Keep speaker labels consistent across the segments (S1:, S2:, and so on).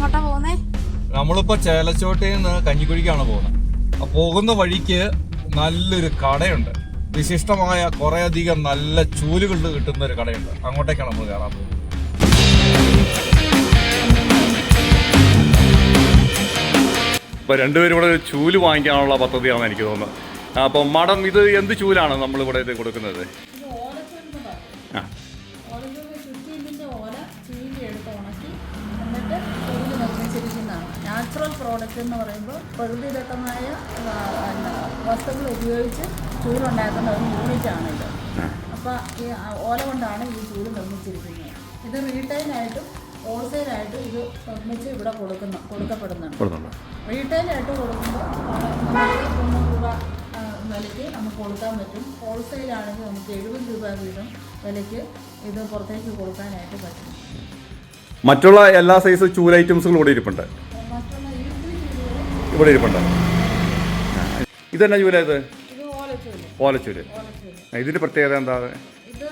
S1: എങ്ങോട്ടാ പോകുന്നേ?
S2: നമ്മളിപ്പോ ചേലച്ചോട്ടയിൽ നിന്ന് കഞ്ഞിക്കുഴിക്കാണ് പോകുന്നത്. പോകുന്ന വഴിക്ക് നല്ലൊരു കടയുണ്ട്. വിശിഷ്ടമായ കുറെ അധികം നല്ല ചൂലുകൾ കിട്ടുന്ന ഒരു കടയുണ്ട്. അങ്ങോട്ടേക്കാണ് നമ്മൾ കയറാൻ പോകുന്നത്.
S3: ഇപ്പൊ രണ്ടുപേരും കൂടെ ഒരു ചൂൽ വാങ്ങിക്കാനുള്ള പദ്ധതിയാണെന്ന് എനിക്ക് തോന്നുന്നത് അപ്പൊ മാഡം ഇത് എന്ത് ചൂലാണ് നമ്മൾ ഇവിടെ
S4: ഇത് കൊടുക്കുന്നത്?
S3: ആ.
S4: നാച്ചുറൽ പ്രോഡക്റ്റ് എന്ന് പറയുമ്പോൾ പ്രകൃതിദത്തമായ വസ്തുക്കൾ ഉപയോഗിച്ച് ചൂടുണ്ടാക്കുന്ന ഒരു യൂണിറ്റാണ് ഇത് അപ്പോൾ ഈ ഓല കൊണ്ടാണ് ഈ ചൂട് നിർമ്മിച്ചിരിക്കുന്നത്. ഇത് റീറ്റെയിലായിട്ടും ഹോൾസെയിലായിട്ടും ഇത് നിർമ്മിച്ച് ഇവിടെ കൊടുക്കുന്നു കൊടുക്കപ്പെടുന്നുണ്ട്. റീറ്റെയിലായിട്ട് കൊടുക്കുമ്പോൾ നമുക്ക് തൊണ്ണൂറ് രൂപ വിലയ്ക്ക് നമുക്ക് കൊടുക്കാൻ പറ്റും. ഹോൾസെയിലാണെങ്കിൽ നമുക്ക് എഴുപത് രൂപ വീതം വിലയ്ക്ക് ഇത് പുറത്തേക്ക് കൊടുക്കാനായിട്ട് പറ്റും.
S3: മറ്റുള്ള എല്ലാ സൈസ് ചൂൽ ഐറ്റംസുകളും ഇവിടെ ഇരിപ്പുണ്ട്. ഇവിടെ ഇരിപ്പുണ്ട്. ഇതെന്നാ
S4: ഓലച്ചൂൽ
S3: ആ, ഇതിന്റെ പ്രത്യേകത എന്താ?
S4: ഇത്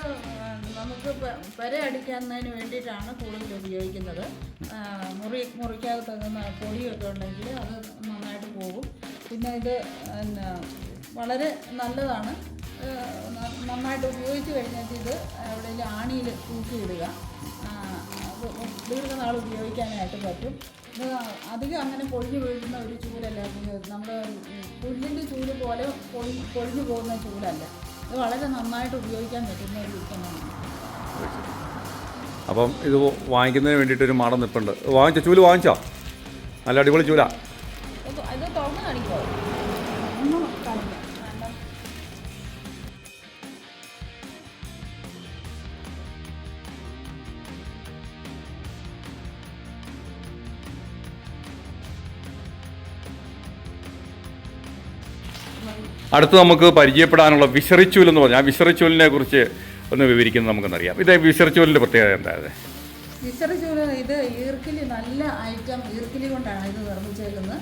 S4: നമുക്ക് പെര അടിക്കുന്നതിന് വേണ്ടിയിട്ടാണ് കൂടുതൽ ഉപയോഗിക്കുന്നത്. മുറി മുറിക്കാതെ തകുന്ന പൊടിയൊക്കെ ഉണ്ടെങ്കിൽ അത് നന്നായിട്ട് പോകും. പിന്നെ ഇത് വളരെ നല്ലതാണ്. നന്നായിട്ട് ഉപയോഗിച്ച് കഴിഞ്ഞിട്ട് ഇത് എവിടെയെങ്കിലും ആണിയിൽ തൂക്കിയിടുക. ആ, അത് ദീർഘനാൾ ഉപയോഗിക്കാനായിട്ട് പറ്റും. ഇത് അധികം അങ്ങനെ പൊഴിഞ്ഞു വീഴുന്ന ഒരു ചൂലല്ല നമ്മൾ പുല്ലിന്റെ ചൂൽ പോലെ പൊഴി പൊഴിഞ്ഞു പോകുന്ന ചൂലല്ല ഇത് വളരെ നന്നായിട്ട് ഉപയോഗിക്കാൻ പറ്റുന്ന ഒരു ഉൽപ്പന്നമാണ്
S3: അപ്പം ഇത് വാങ്ങിക്കുന്നതിന് വേണ്ടിയിട്ട് ഒരു മാടം നിൽപ്പുണ്ട് വാങ്ങിച്ചോ? ചൂൽ വാങ്ങിച്ചോ? നല്ല അടിപൊളി ചൂല. അടുത്ത് നമുക്ക് പരിചയപ്പെടാനുള്ള വിശറിച്ചൂൽ എന്ന് പറഞ്ഞാൽ ആ കുറിച്ച് ഒന്ന് വിവരിക്കുന്നത് നമുക്കൊന്നറിയാം. ഇത് വിശറിച്ചൂലിന്റെ പ്രത്യേകത എന്താണ്
S4: വിസറി ചൂൽ ഇത് ഈർക്കിലി നല്ല ഐറ്റം ഈർക്കിലി കൊണ്ടാണ് ഇത് നിർമ്മിച്ചേക്കുന്നത്.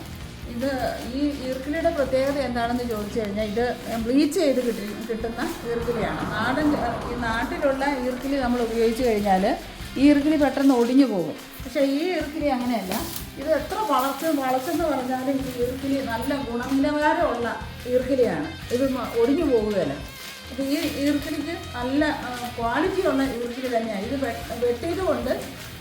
S4: ഇത് ഈ ഈർക്കിലിയുടെ പ്രത്യേകത എന്താണെന്ന് ചോദിച്ചു കഴിഞ്ഞാൽ ഇത് ബ്ലീച്ച് ചെയ്ത് കിട്ടി കിട്ടുന്ന ഈർക്കിലിയാണ്. നാടൻ ഈ നാട്ടിലുള്ള ഈർക്കിലി നമ്മൾ ഉപയോഗിച്ച് കഴിഞ്ഞാൽ ഈ ഈർക്കിലി പെട്ടെന്ന് ഒടിഞ്ഞു പോകും. പക്ഷേ ഈ ഈർക്കിലി അങ്ങനെയല്ല. ഇത് എത്ര വളർച്ച വളർത്തെന്ന് പറഞ്ഞാലും ഈ ഈർക്കിലി നല്ല ഗുണനിലവാരമുള്ള ഈർക്കിലിയാണ്. ഇത് ഒടിഞ്ഞു പോകുകയല്ല അപ്പോൾ ഈ ഈർക്കിലിക്ക് നല്ല ക്വാളിറ്റിയുള്ള ഈർക്കിലി തന്നെയാണ്. ഇത് വെട്ടിയതുകൊണ്ട്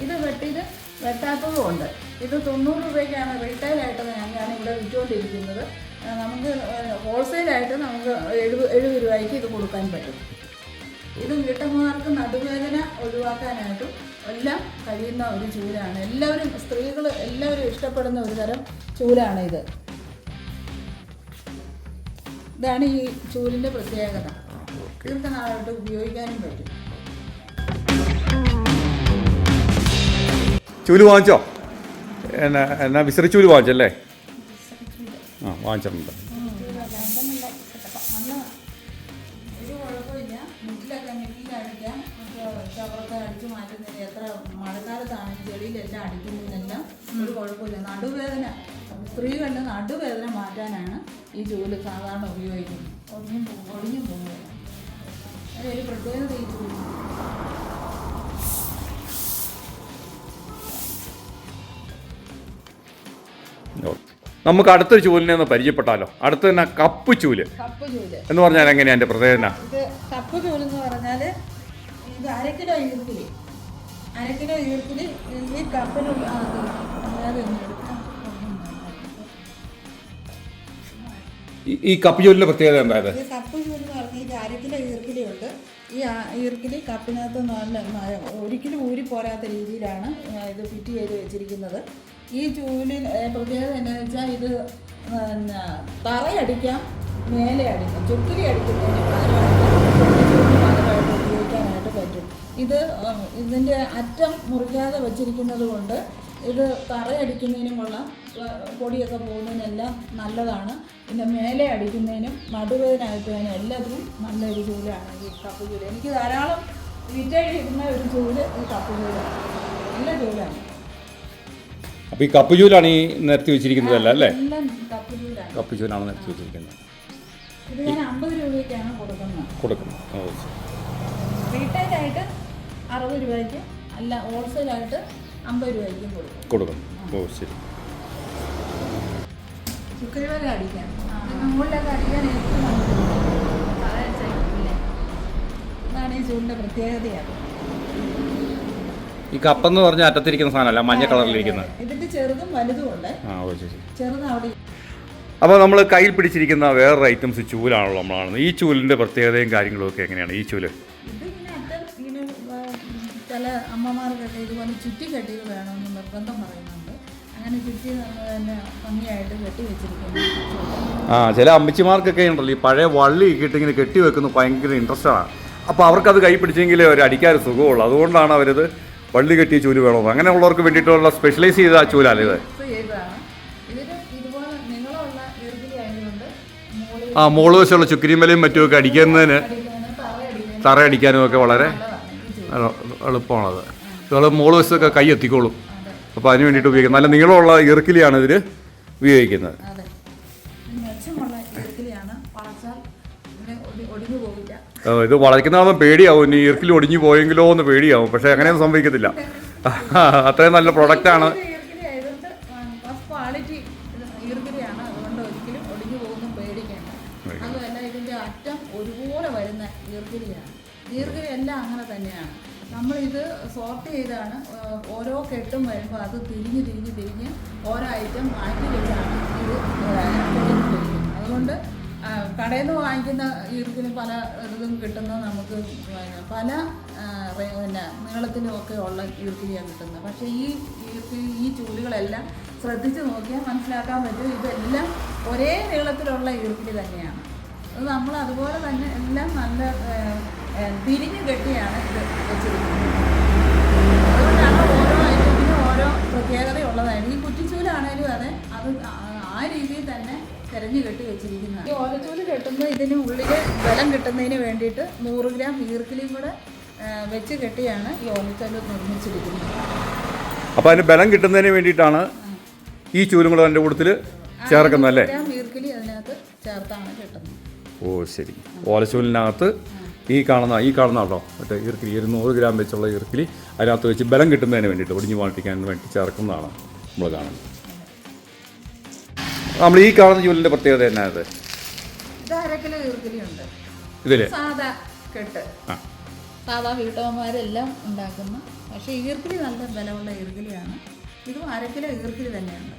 S4: ഇത് വെട്ടിയത് വെട്ടാത്തതും ഉണ്ട് ഇത് തൊണ്ണൂറ് രൂപയ്ക്കാണ് റീറ്റെയിലായിട്ട് ഞാൻ ഇവിടെ വിറ്റുകൊണ്ടിരിക്കുന്നത് നമുക്ക് ഹോൾസെയിലായിട്ട് നമുക്ക് എഴുപത് എഴുപത് രൂപയ്ക്ക് ഇത് കൊടുക്കാൻ പറ്റും. ഇത് വീട്ടമ്മമാർക്ക് നടുവേദന ഒഴിവാക്കാനായിട്ടും എല്ലാം കഴിയുന്ന ഒരു ചൂലാണ്. എല്ലാവരും സ്ത്രീകൾ എല്ലാവരും ഇഷ്ടപ്പെടുന്ന ഒരു തരം ചൂലാണ് ഇത്. ഇതാണ് ഈ ചൂലിന്റെ പ്രത്യേകത. ദീർഘനാളായിട്ട് ഉപയോഗിക്കാനും പറ്റും.
S3: ചൂൽ വാങ്ങിച്ചോ? എന്നാ എന്നാ ചൂൽ വാങ്ങിച്ചല്ലേ? ആ വാങ്ങിച്ചിട്ടുണ്ട്.
S4: നടുവേദന. സ്ത്രീകളുടെ നടുവേദന മാറ്റാനാണ് ഈ ചൂൽ സാധാരണ ഉപയോഗിക്കുന്നത്. ഒടിഞ്ഞും പോകും ഒടിഞ്ഞും പോകുന്നത്. അതൊരു പ്രത്യേകത ഈ
S3: ജോലി നമുക്ക് അടുത്തൊരു ചൂലിനെ ഒന്ന് പരിചയപ്പെട്ടാലോ? അടുത്ത തന്നെ കപ്പ് ചൂൽ.
S4: കപ്പ് ചൂൽ.
S3: എന്ന് പറഞ്ഞാൽ എങ്ങനെയാ എന്റെ പ്രത്യേകത? കപ്പ്
S4: ഇത് കപ്പ് പറഞ്ഞാൽ പറഞ്ഞാൽ ഇത് അര കിലോ ഈർക്കിലി. അര കിലോ ഈർക്കിലി ഈ കപ്പിന് ആ,
S3: ഈ- കപ്പ് ചൂലിന്റെ പ്രത്യേകത എന്തായത്?
S4: ഈ കപ്പ് ഈ ഈർക്കിലി കപ്പിനകത്ത് നല്ല ഒരിക്കലും ഊരി പോരാത്ത രീതിയിലാണ് ഇത് ഫിറ്റ് ചെയ്ത് വെച്ചിരിക്കുന്നത്. ഈ ജോലി പ്രത്യേകത എന്താണെന്ന് വെച്ചാൽ ഇത് പിന്നെ തറയടിക്കാം മേലെ അടിക്കാം ചുക്കിലി അടിക്കുന്നതിന് പകരമായിട്ട് ഉപയോഗിക്കാനായിട്ട് പറ്റും. ഇത് ഇതിന്റെ അറ്റം മുറിക്കാതെ വച്ചിരിക്കുന്നത് കൊണ്ട് ഇത് തറയടിക്കുന്നതിനും കൊള്ളാം. പൊടിയൊക്കെ പോകുന്നതിനെല്ലാം നല്ലതാണ്. പിന്നെ മേലെ അടിക്കുന്നതിനും നടുവേദനായിട്ടും എല്ലാത്തിനും നല്ലൊരു ചൂലാണ് ഈ കപ്പ് ചൂൽ. എനിക്ക് ധാരാളം വിറ്റഴിക്കുന്ന ഒരു ചൂൽ ഈ കപ്പ് ചൂലാണ്. നല്ല ചൂലാണ്.
S3: അപ്പോൾ ഈ കപ്പ് ചൂലാണ് ഈ നിരത്തി വെച്ചിരിക്കുന്നതല്ല അല്ലേ?
S4: എല്ലാം കപ്പ് ചൂലാണ്.
S3: കപ്പ് ചൂലാണ് നിരത്തി വെച്ചിരിക്കുന്നത്.
S4: ഇത് ഞാൻ അമ്പത് രൂപയ്ക്കാണ് കൊടുക്കുന്നത്.
S3: കൊടുക്കുന്നു ഓ ശരി.
S4: റീറ്റെയിലായിട്ട് അറുപത് രൂപയ്ക്ക് അല്ല ഹോൾസെയിലായിട്ട് അമ്പത് രൂപയ്ക്കും കൊടുക്കും. കൊടുക്കും
S3: ഓ ശരി.
S4: ചുക്കരി വരെ അടിക്കാം മുകളിലൊക്കെ അടിക്കാൻ ഏറ്റവും നല്ലത്. അതാണ് ഈ ചൂടിന്റെ പ്രത്യേകതയാണ്.
S3: ഈ കപ്പെന്ന് പറഞ്ഞ അറ്റത്തിരിക്കുന്ന സാധനമല്ല മഞ്ഞ കളറിലിരിക്കുന്നത്
S4: ഇതിന്റെ ചെറുതും വലുതും ഉണ്ട്
S3: ആ ഓ ശരി
S4: ചെറുത് അവിടെ
S3: അപ്പോൾ നമ്മൾ കയ്യിൽ പിടിച്ചിരിക്കുന്ന വേറൊരു ഐറ്റംസ് ചൂലാണല്ലോ നമ്മളാണ്. ഈ ചൂലിന്റെ പ്രത്യേകതയും കാര്യങ്ങളും ഒക്കെ എങ്ങനെയാണ്? ഈ
S4: ചൂൽ. അമ്മമാർക്കൊക്കെ ഇതുപോലെ ചുറ്റി കെട്ടിയത് വേണമെന്ന് നിർബന്ധം പറയുന്നുണ്ട്. അങ്ങനെ ചുറ്റി തന്നെ ഭംഗിയായിട്ട് കെട്ടി വെച്ചിരിക്കുന്നു.
S3: ആ ചില അമ്മച്ചിമാർക്കൊക്കെ ഉണ്ടല്ലോ ഈ പഴയ വള്ളി കിട്ടിങ്ങനെ കെട്ടി വെക്കുന്നത് ഭയങ്കര ഇൻട്രസ്റ്റ് ആണ് അപ്പോൾ അവർക്കത് കൈ പിടിച്ചെങ്കിലേ അവർ അടിക്കാൻ സുഖമുള്ളൂ. അതുകൊണ്ടാണ് അവരത് വള്ളി കെട്ടിയ ചൂൽ വേണമെന്ന്. അങ്ങനെയുള്ളവർക്ക് വേണ്ടിയിട്ടുള്ള സ്പെഷ്യലൈസ് ചെയ്ത ചൂലാണ് ഇത്? ആ മോൾ വശമുള്ള ചുക്കരിമലയും മറ്റുമൊക്കെ അടിക്കുന്നതിന്
S4: അടിക്കാനും തറ അടിക്കാനും
S3: തറ അടിക്കാനും ഒക്കെ വളരെ എളുപ്പമാണത്. ഇതുപോലെ മോൾ വശത്തൊക്കെ കൈ എത്തിക്കോളും. അപ്പോൾ അതിന് വേണ്ടിയിട്ട് ഉപയോഗിക്കുന്നത് നല്ല നീളമുള്ള ഇറുക്കിലിയാണ് ഇതിൽ ഉപയോഗിക്കുന്നത്.
S4: അതെ. വളയ്ക്കുന്ന മെച്ചമുള്ള ഈർക്കിലിയാണ് വളർച്ചാൽ ഇങ്ങനെ ഒടിഞ്ഞു പോകില്ല
S3: ആ, ഇത് വളയ്ക്കുന്നതാകുമ്പോൾ പേടിയാവും. ഇനി ഇറുക്കിൽ ഒടിഞ്ഞു പോയെങ്കിലോ എന്ന് പേടിയാവും. പക്ഷേ അങ്ങനെയൊന്നും സംഭവിക്കത്തില്ല. അത്രയും നല്ല പ്രൊഡക്റ്റാണ്.
S4: ഇത് അതുമല്ല ഇതിന്റെ അറ്റം ഒരുപോലെ വരുന്ന ഈർക്കിലിയാണ്. ഈർക്കിലി എല്ലാം അങ്ങനെ തന്നെയാണ്. നമ്മളിത് സോർട്ട് ചെയ്താണ് ഓരോ കെട്ടും വരുമ്പോൾ അത് തിരിഞ്ഞ് തിരിഞ്ഞ് തിരിഞ്ഞ് ഓരോ ഐറ്റം മാറ്റി വെച്ചാണ് ഇത് അതുകൊണ്ട് കടയിൽ നിന്ന് വാങ്ങിക്കുന്ന ഈർക്കിന് പല ഇതും കിട്ടുന്ന നമുക്ക് പല പിന്നെ നീളത്തിലും ഒക്കെ ഉള്ള ഈർക്കിലിയാണ് കിട്ടുന്നത്. പക്ഷേ ഈ ഈർക്കി ഈ ചൂലുകളെല്ലാം ശ്രദ്ധിച്ച് നോക്കിയാൽ മനസ്സിലാക്കാൻ പറ്റും ഇതെല്ലാം ഒരേ നീളത്തിലുള്ള ഈർക്കിലി തന്നെയാണ്. അത് നമ്മൾ അതുപോലെ തന്നെ എല്ലാം നല്ല തിരിഞ്ഞ് കെട്ടിയാണ് ഇത് വെച്ചിരിക്കുന്നത്. അതുകൊണ്ടാണ് ഓരോ ഐറ്റത്തിനും ഓരോ പ്രത്യേകതയുള്ളതായിരുന്നു ഈ കുറ്റിച്ചൂലാണേലും അതെ അത് ആ- രീതിയിൽ തന്നെ തിരഞ്ഞു കെട്ടി വെച്ചിരിക്കുന്നത് ഈ ഓലച്ചൂൽ കെട്ടുമ്പോൾ ഇതിന് ഉള്ളിൽ ബലം കിട്ടുന്നതിന് വേണ്ടിയിട്ട് നൂറ് ഗ്രാം ഈർക്കിലും കൂടെ വെച്ച് കെട്ടിയാണ് ഈ ഓലച്ചൂൽ നിർമ്മിച്ചിരിക്കുന്നത്.
S3: അപ്പോൾ അതിന് ബലം കിട്ടുന്നതിന് വേണ്ടിയിട്ടാണ് ഈ ചൂലും കൂടെ അതിന്റെ കൂട്ടത്തിൽ ചേർക്കുന്നത് അല്ലേ?
S4: ഈർക്കിലി അതിനകത്ത് ചേർത്താണ് കെട്ടുന്നത്.
S3: ഓ ശരി. ഓലച്ചൂലിനകത്ത് ഈ കാണുന്ന ഈ കാണുന്ന കേട്ടോ മറ്റേ ഈർക്കിലി ഇരുന്നൂറ് ഗ്രാം വെച്ചുള്ള ഈർക്കിലി അതിനകത്ത് വെച്ച് ബലം കിട്ടുന്നതിന് വേണ്ടിയിട്ട് ഒടിഞ്ഞു മാറ്റിക്കാൻ വേണ്ടി ചേർക്കുന്നതാണ് നമ്മൾ കാണുന്നത്. നമ്മൾ ഈ കാണുന്ന ജോലിന്റെ പ്രത്യേകത എന്നായത് ഇതിൽ
S4: സാധാ വീട്ടമ്മമാരെല്ലാം ഉണ്ടാക്കുന്ന പക്ഷേ ഈർക്കിലി നല്ല ബലമുള്ള ഈർക്കിലിയാണ്. ഇതും അരക്കിലോ ഈർക്കിലി തന്നെയാണ്.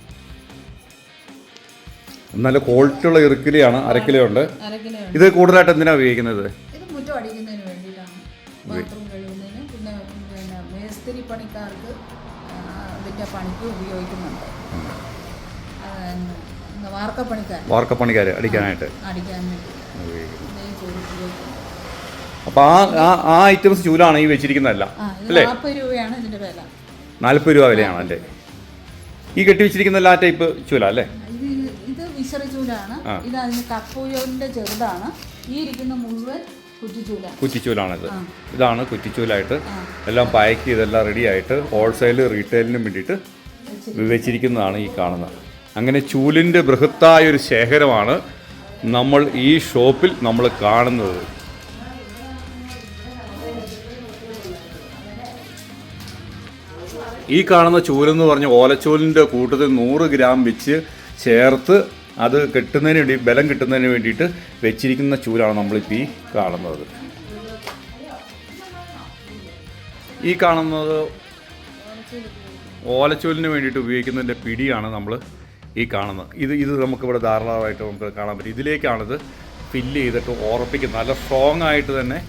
S3: നല്ല ക്വാളിറ്റിയുള്ള ഇറുക്കിലിയാണ് അരക്കിലോ ഉണ്ട്.
S4: അരക്കിലോ ഉണ്ട്.
S3: ഇത് കൂടുതലായിട്ട് എന്തിനാണ് ഉപയോഗിക്കുന്നത്?
S4: മുറ്റം അടിക്കുന്നതിന് വേണ്ടിയിട്ടാണ് ബാത്റൂം കഴുകുന്നതിന്. പിന്നെ പിന്നെ മേസ്തിരി പണിക്കാർക്ക് അതിന്റെ പണിക്ക് ഉപയോഗിക്കുന്നുണ്ട്. വാർക്കപ്പണിക്കാർ
S3: വാർക്കപ്പണിക്കാർ അടിക്കാനായിട്ട്?
S4: അടിക്കാൻ വേണ്ടി.
S3: ആ ആ ഐറ്റംസ് ചൂലാണ് ഈ വെച്ചിരിക്കുന്നതല്ല അല്ലേ?
S4: നാൽപ്പത് രൂപയാണ് ഇതിന്റെ വില.
S3: നാൽപ്പത് രൂപ വിലയാണ് അല്ലേ? ഈ കെട്ടി വെച്ചിരിക്കുന്ന ആ ടൈപ്പ് ചൂല അല്ലേ?
S4: ഇത് വിശറി ചൂലാണ്. ഇത് അതിന് കപ്പൂയോന്റെ ചെറുതാണ്. ഈ ഇരിക്കുന്ന മുഴുവൻ
S3: കുറ്റിച്ചൂലാണിത്. ഇതാണ് കുറ്റിച്ചൂലായിട്ട് എല്ലാം പാക്ക് ചെയ്തെല്ലാം റെഡി ആയിട്ട് ഹോൾസെയിൽ റീറ്റെയിലിനും വേണ്ടിയിട്ട് വിവച്ചിരിക്കുന്നതാണ് ഈ കാണുന്നത്. അങ്ങനെ ചൂലിന്റെ ബൃഹത്തായ ഒരു ശേഖരമാണ് നമ്മൾ ഈ ഷോപ്പിൽ നമ്മൾ കാണുന്നത്. ഈ കാണുന്ന ചൂലെന്ന് പറഞ്ഞ ഓലച്ചൂലിന്റെ കൂട്ടത്തിൽ നൂറ് ഗ്രാം വെച്ച് ചേർത്ത് അത് കെട്ടുന്നതിന് വേണ്ടി ബലം കിട്ടുന്നതിന് വേണ്ടിയിട്ട് വെച്ചിരിക്കുന്ന ചൂലാണ് നമ്മളിപ്പോൾ ഈ കാണുന്നത്. ഈ കാണുന്നത് ഓലച്ചൂലിന് വേണ്ടിയിട്ട് ഉപയോഗിക്കുന്നതിന്റെ പിടിയാണ് നമ്മൾ ഈ കാണുന്നത്. ഇത് ഇത് നമുക്കിവിടെ ധാരാളമായിട്ട് നമുക്ക് കാണാൻ പറ്റും. ഇതിലേക്കാണിത് ഫില്ല് ചെയ്തിട്ട് ഉറപ്പിക്കുന്നത് നല്ല സ്ട്രോങ് ആയിട്ട് തന്നെ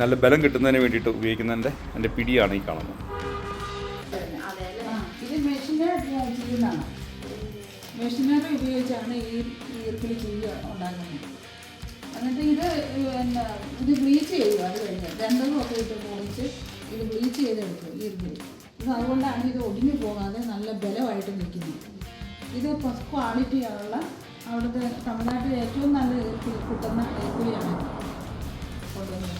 S3: നല്ല ബലം കിട്ടുന്നതിന് വേണ്ടിയിട്ട് ഉപയോഗിക്കുന്നതിന്റെ എന്റെ പിടിയാണ് ഈ കാണുന്നത്.
S4: മെഷീനറി ഉപയോഗിച്ചാണ് ഈ ഈർക്കിലി ചെയ്യുക ഉണ്ടാക്കുന്നത്. എന്നിട്ട് ഇത് എന്താ ഇത് ബ്ലീച്ച് ചെയ്തു അത് കഴിഞ്ഞ്. ഒക്കെ ഇട്ട് പൊളിച്ച് ഇത് ബ്ലീച്ച് ചെയ്തെടുക്കും ഈർക്കിലി ഇത് അതുകൊണ്ടാണ് ഇത് ഒടിഞ്ഞു പോകാതെ നല്ല ബലമായിട്ട് നിൽക്കുന്നത്. ഇത് ഫസ്റ്റ് ക്വാളിറ്റിയുള്ള അവിടുത്തെ തമിഴ്നാട്ടിൽ ഏറ്റവും നല്ല ഈർക്കിലി കിട്ടുന്ന കൊണ്ടുവന്ന്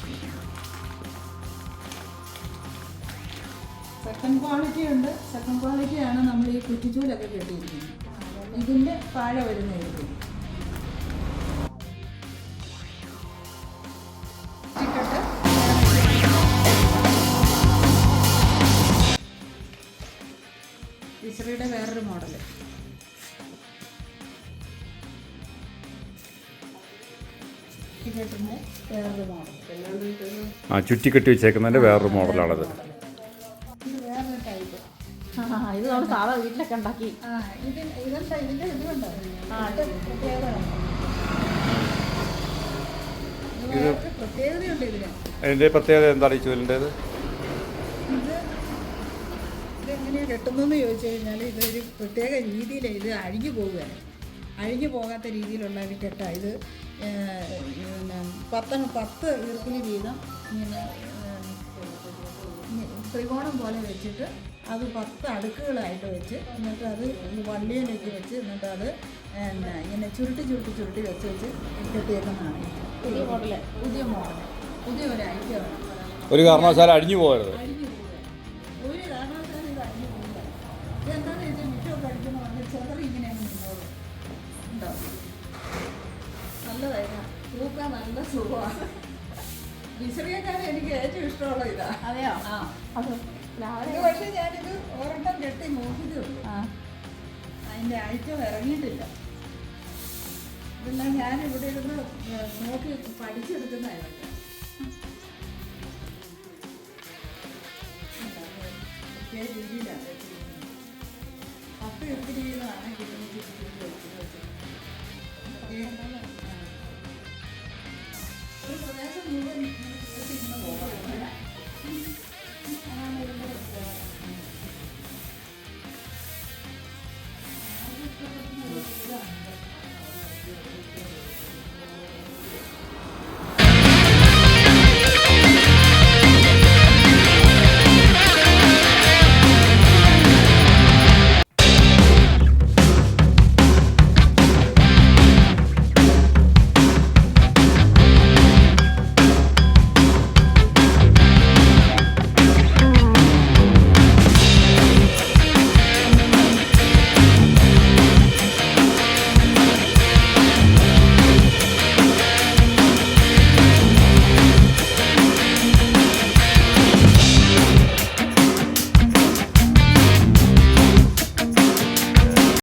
S4: സെക്കൻഡ് ക്വാളിറ്റി ഉണ്ട്. സെക്കൻഡ് ക്വാളിറ്റിയാണ് നമ്മൾ ഈ കുറ്റിച്ചൂലൊക്കെ കെട്ടിയിരിക്കുന്നത്. ഇതിന്റെ താഴെ വരുന്നതായിരിക്കും ഫിഷറിയുടെ വേറൊരു മോഡൽ.
S3: ആ ചുറ്റിക്കെട്ടി വെച്ചേക്കുന്നതിന്റെ വേറൊരു മോഡലാണത്.
S1: നമ്മൾ സാധാ വീട്ടിലൊക്കെ ഉണ്ടാക്കി.
S4: അതിന്റെ പ്രത്യേകത
S3: എന്താണ് ഈ ചൂലിന്റേത്
S4: ഇത് ഇതെങ്ങനെയാണ് കെട്ടുന്നതെന്ന് ചോദിച്ചു കഴിഞ്ഞാൽ ഇതൊരു പ്രത്യേക രീതിയിൽ ഇത് അഴിഞ്ഞു പോവുകയാണ്. അഴിഞ്ഞു പോകാത്ത രീതിയിലുള്ള ഒരു കെട്ടാണ് ഇത് പിന്നെ പത്ത് പത്ത് ഈർക്കിലി വീതം ഇങ്ങനെ ത്രികോണം പോലെ വെച്ചിട്ട് അത് പത്ത് അടുക്കുകളായിട്ട് വെച്ച് എന്നിട്ട് അത് വള്ളിയിലേക്ക് വെച്ച് എന്നിട്ട് അത് പിന്നെ ഇങ്ങനെ ചുരുട്ടി ചുരുട്ടി ചുരുട്ടി വെച്ച് വെച്ച് കെട്ടിയേക്കുന്നതാണ് പുതിയ മോഡൽ. പുതിയ മോഡൽ പുതിയ ഒരു ഐറ്റമാണ്
S3: ഒരു കാരണവശാലും അഴിഞ്ഞു പോകരുത്.
S4: ഒരു കാരണവശാലും ഇത് അഴിഞ്ഞു പോവില്ല. ഇതെന്താന്ന് വെച്ചാൽ മിറ്റമൊക്കെ അടിക്കുമ്പോൾ അത് ചെതറി ഇങ്ങനെ അങ്ങ് നിന്നോളും. ഉണ്ടോ? നല്ലതായിരുന്നു നല്ല സുഖമാണ്. എനിക്ക് ഏറ്റവും ഇഷ്ടമുള്ള ഇതാ.
S1: അതെയോ?
S4: ആ. പക്ഷേ ഐറ്റം ഇറങ്ങിയിട്ടില്ല. ഇതെല്ലാം ഞാൻ ഇവിടെ ഇരുന്ന് നോക്കി പഠിച്ചെടുക്കുന്നതായിരുന്നു അപ്പൊ അപ്പം എവിടെ ചെയ്യുന്നതാണ്